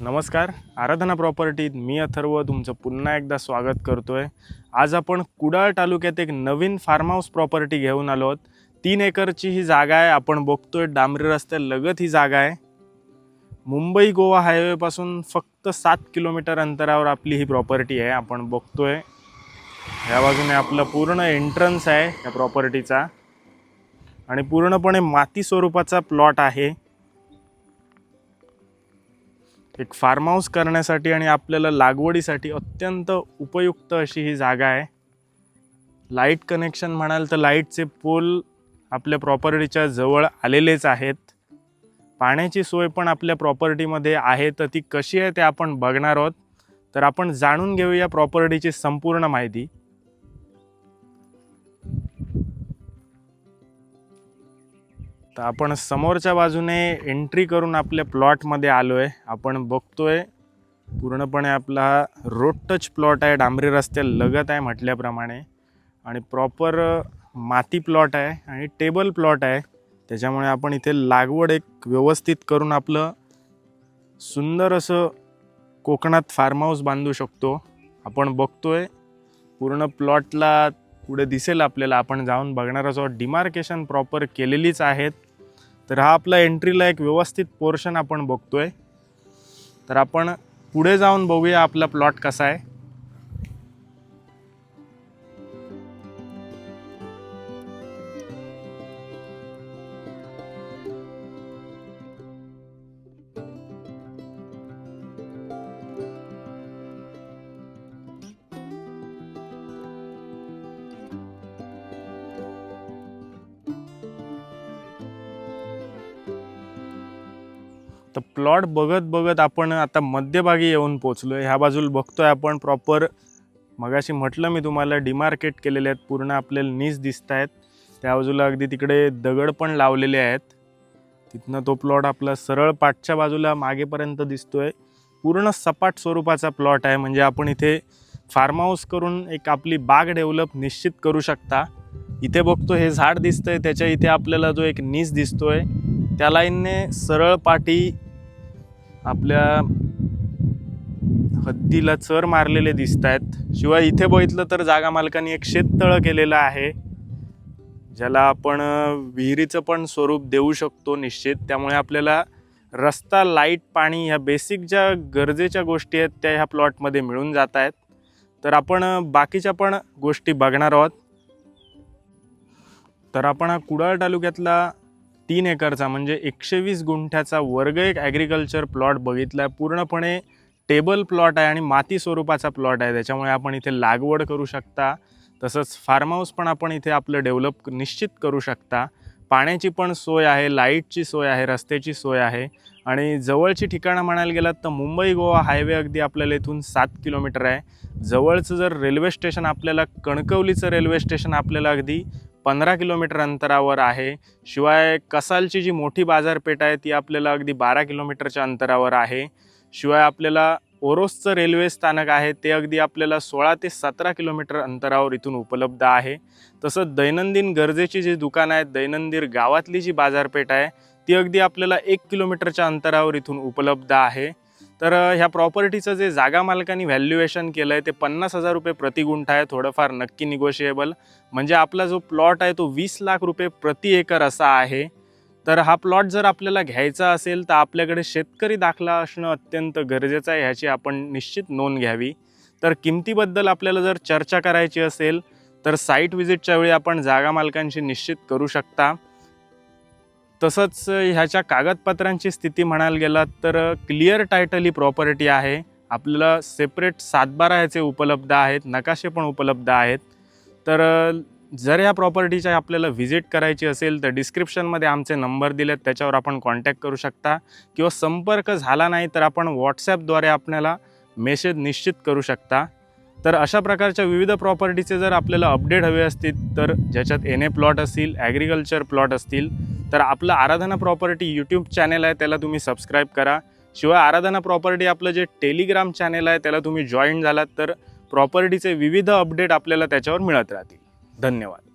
नमस्कार. आराधना प्रॉपर्टीत मी अथर्व तुमचं पुन्हा एकदा स्वागत करतो आहे आज आपण कुडाळ तालुक्यात एक नवीन फार्म हाऊस प्रॉपर्टी घेऊन आलो आहोत. तीन एकरची ही जागा आहे. आपण बघतोय डांबरी रस्त्यालगत ही जागा आहे. मुंबई गोवा हायवेपासून फक्त सात किलोमीटर अंतरावर आपली ही प्रॉपर्टी आहे. आपण बघतोय. या बाजूने आपलं पूर्ण एंट्रन्स आहे या प्रॉपर्टीचा आणि पूर्णपणे माती स्वरूपाचा प्लॉट आहे. एक फार्म हाऊस करण्यासाठी आणि आपल्याला लागवडीसाठी अत्यंत उपयुक्त अशी ही जागा आहे. लाइट कनेक्शन म्हणाल तर लाईटचे पोल आपल्या प्रॉपर्टीच्या जवळ आलेलेच आहेत. पाण्याची सोय पण आपल्या प्रॉपर्टीमध्ये आहे तर ती कशी आहे ते आपण बघणार आहोत. तर आपण जाणून घेऊया प्रॉपर्टीची संपूर्ण माहिती. तर आपण समोरच्या बाजूने एंट्री करून आपल्या प्लॉटमध्ये आलो आहे आपण बघतोय पूर्णपणे आपला रोड टच प्लॉट आहे. डांबरी रस्त्या लगत आहे म्हटल्याप्रमाणे. आणि प्रॉपर माती प्लॉट आहे आणि टेबल प्लॉट आहे. त्याच्यामुळे आपण इथे लागवड एक व्यवस्थित करून आपलं सुंदर असं कोकणात फार्म हाऊस बांधू शकतो. आपण बघतोय पूर्ण प्लॉटला पुढे दिसेल आपल्याला. आपण जाऊन बघणार असो. डिमार्केशन प्रॉपर केलेलीच आहेत. तर हा आपला एंट्रीला एक व्यवस्थित पोर्शन आपण बघतोय. तर आपण पुढे जाऊन बघूया आपला प्लॉट कसा आहे. तर प्लॉट बघत बघत आपण आता मध्यभागी येऊन पोचलो आहे ह्या बाजूला बघतोय आपण प्रॉपर मगाशी म्हटलं मी तुम्हाला डिमार्केट केलेले आहेत. पूर्ण आपल्याला नीस दिसत आहेत. त्या बाजूला अगदी तिकडे दगड पण लावलेले आहेत. तिथनं तो प्लॉट आपला सरळ पाठच्या बाजूला मागेपर्यंत दिसतोय. पूर्ण सपाट स्वरूपाचा प्लॉट आहे. म्हणजे आपण इथे फार्म हाऊस करून एक आपली बाग डेव्हलप निश्चित करू शकता. इथे बघतो हे झाड दिसतंय. त्याच्या इथे आपल्याला जो एक नीस दिसतोय त्या लाईनने सरळ पाठी आपल्या हद्दीला चर मारलेले दिसत आहेत शिवाय इथे बघितलं तर जागा मालकाने एक शेततळं केलेलं आहे ज्याला आपण विहिरीचं पण स्वरूप देऊ शकतो निश्चित. त्यामुळे आपल्याला रस्ता लाइट पाणी ह्या बेसिक ज्या गरजेच्या गोष्टी आहेत त्या ह्या प्लॉटमध्ये मिळून जात आहेत तर आपण बाकीच्या पण गोष्टी बघणार आहोत. तर आपण हा कुडाळ तालुक्यातला तीन एकरचा म्हणजे एकशे वीस गुंठ्याचा वर्ग एक ॲग्रिकल्चर प्लॉट बघितला. आहे पूर्णपणे टेबल प्लॉट आहे आणि माती स्वरूपाचा प्लॉट आहे. त्याच्यामुळे आपण इथे लागवड करू शकता. तसंच फार्म हाऊस पण आपण इथे आपलं डेव्हलप निश्चित करू शकता. पाण्याची पण सोय आहे लाईटची सोय आहे रस्त्याची सोय आहे. आणि जवळची ठिकाणं म्हणायला गेलात तर मुंबई गोवा हायवे अगदी आपल्याला इथून सात किलोमीटर आहे. जवळचं जर रेल्वे स्टेशन आपल्याला कणकवलीचं रेल्वे स्टेशन आपल्याला अगदी पंधरा किलोमीटर अंतरावर आहे. शिवाय कसालची जी मोठी बाजारपेठ आहे ती आपल्याला अगदी बारा किलोमीटरच्या अंतरावर आहे. शिवाय आपल्याला ओरोसचं रेल्वे स्थानक आहे ते अगदी आपल्याला सोळा ते सतरा किलोमीटर अंतरावर इथून उपलब्ध आहे. तसंच दैनंदिन गरजेची जी दुकानं आहेत दैनंदिन गावातली जी बाजारपेठ आहे ती अगदी आपल्याला एक किलोमीटरच्या अंतरावर इथून उपलब्ध आहे. तर ह्या प्रॉपर्टीचं जे जागा मालकांनी व्हॅल्युएशन केलं आहे ते पन्नास हजार रुपये प्रति गुंठा आहे थोडंफार नक्की निगोशिएबल म्हणजे आपला जो प्लॉट आहे तो वीस लाख रुपये प्रति एकर असा आहे. तर हा प्लॉट जर आपल्याला घ्यायचा असेल तर आपल्याकडे शेतकरी दाखला असणं अत्यंत गरजेचं आहे ह्याची आपण निश्चित नोंद घ्यावी. तर किमतीबद्दल आपल्याला जर चर्चा करायची असेल तर साईट व्हिजिटच्या वेळी आपण जागा मालकांशी निश्चित करू शकता. तसंच ह्याच्या कागदपत्रांची स्थिती म्हणायला गेलात तर क्लिअर टायटल ही प्रॉपर्टी आहे. आपल्याला सेपरेट सातबारा ह्याचे उपलब्ध आहेत नकाशे पण उपलब्ध आहेत. तर जर ह्या प्रॉपर्टीच्या आपल्याला व्हिजिट करायची असेल तर डिस्क्रिप्शनमध्ये आमचे नंबर दिलेत त्याच्यावर आपण कॉन्टॅक्ट करू शकता. किंवा संपर्क झाला नाही तर आपण व्हॉट्सॲपद्वारे आपल्याला मेसेज निश्चित करू शकता. तर अशा प्रकारच्या विविध प्रॉपर्टीचे जर आपल्याला अपडेट हवे असतील तर ज्याच्यात एन ए प्लॉट असतील ॲग्रिकल्चर प्लॉट असतील तर आपलं आराधना प्रॉपर्टी यूट्यूब चॅनेल आहे त्याला तुम्ही सबस्क्राईब करा. शिवाय आराधना प्रॉपर्टी आपलं जे टेलिग्राम चॅनेल आहे त्याला तुम्ही जॉईन झालात तर प्रॉपर्टीचे विविध अपडेट आपल्याला त्याच्यावर मिळत राहतील. धन्यवाद.